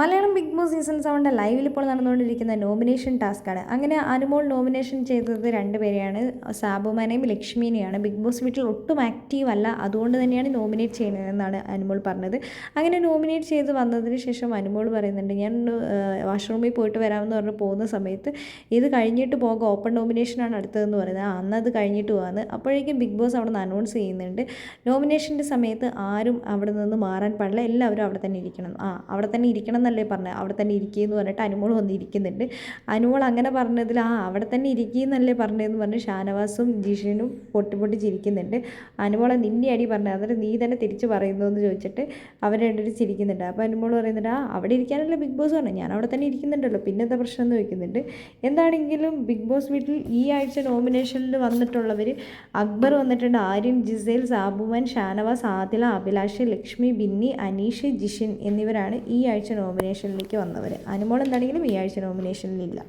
Malayalam big Boss season സെവന്റെ ലൈവിൽ ഇപ്പോൾ നടന്നുകൊണ്ടിരിക്കുന്ന നോമിനേഷൻ ടാസ്ക്കാണ്. അങ്ങനെ അനുമോൾ നോമിനേഷൻ ചെയ്തത് രണ്ടുപേരെയാണ് സാബുമാനെയും ലക്ഷ്മിനെയാണ്. ബിഗ് ബോസ് വീട്ടിൽ ഒട്ടും ആക്റ്റീവ് അല്ല. അതുകൊണ്ട് തന്നെയാണ് നോമിനേറ്റ് ചെയ്യുന്നതെന്നാണ് അനുമോൾ പറഞ്ഞത്. അങ്ങനെ നോമിനേറ്റ് ചെയ്ത് വന്നതിന് ശേഷം അനുമോൾ പറയുന്നുണ്ട് ഞാൻ വാഷ്റൂമിൽ പോയിട്ട് വരാമെന്ന് പറഞ്ഞ് പോകുന്ന സമയത്ത് ഇത് കഴിഞ്ഞിട്ട് പോകാം. ഓപ്പൺ നോമിനേഷനാണ് അടുത്തതെന്ന് പറയുന്നത്. അത് കഴിഞ്ഞിട്ട് പോകാമെന്ന്. അപ്പോഴേക്കും ബിഗ് ബോസ് അവിടെ നിന്ന് അനൗൺസ് ചെയ്യുന്നുണ്ട്. നോമിനേഷന്റെ സമയത്ത് ആരും അവിടെ നിന്ന് മാറാൻ പാടില്ല. എല്ലാവരും അവിടെ തന്നെ ഇരിക്കണം. ആ അവിടെ തന്നെ ഇരിക്കണം എന്നല്ലേ പറഞ്ഞത് അവിടെ തന്നെ ഇരിക്കുക എന്ന് പറഞ്ഞിട്ട് അനുമോൾ വന്നിരിക്കുന്നുണ്ട് അനുമോൾ അങ്ങനെ പറഞ്ഞതിൽ ആ അവിടെ തന്നെ ഇരിക്കുക എന്നല്ലേ പറഞ്ഞതെന്ന് പറഞ്ഞ് ഷാനവാസും ജിഷനും പൊട്ടി പൊട്ടി ചിരിക്കുന്നുണ്ട്. അനുമോളെ നിന്നെ അടി പറഞ്ഞത് അതിൽ നീ തന്നെ തിരിച്ച് പറയുന്നു എന്ന് ചോദിച്ചിട്ട് അവർ രണ്ടുപേരും ചിരിക്കുന്നുണ്ട്. അപ്പോൾ അനുമോൾ പറയുന്നുണ്ട് ആ അവിടെ ഇരിക്കാനല്ലേ ബിഗ് ബോസ് പറഞ്ഞു? ഞാൻ അവിടെ തന്നെ ഇരിക്കുന്നുണ്ടല്ലോ. പിന്നെ എന്താ പ്രശ്നം എന്ന് ചോദിക്കുന്നുണ്ട്. എന്താണെങ്കിലും ബിഗ് ബോസ് വീട്ടിൽ ഈ ആഴ്ച നോമിനേഷനിൽ വന്നിട്ടുള്ളവർ അക്ബർ വന്നിട്ടുണ്ട് ആര്യൻ ജിസേൽ സാബുമാൻ ഷാനവാസ് ആദില അഭിലാഷ് ലക്ഷ്മി ബിന്നി അനീഷ് ജിഷിൻ എന്നിവരാണ് ഈ ആഴ്ച നോമിനേഷനിലേക്ക് വന്നവർ അനുമോൾ എന്താണെങ്കിലും ഈ ആഴ്ച നോമിനേഷനിലില്ല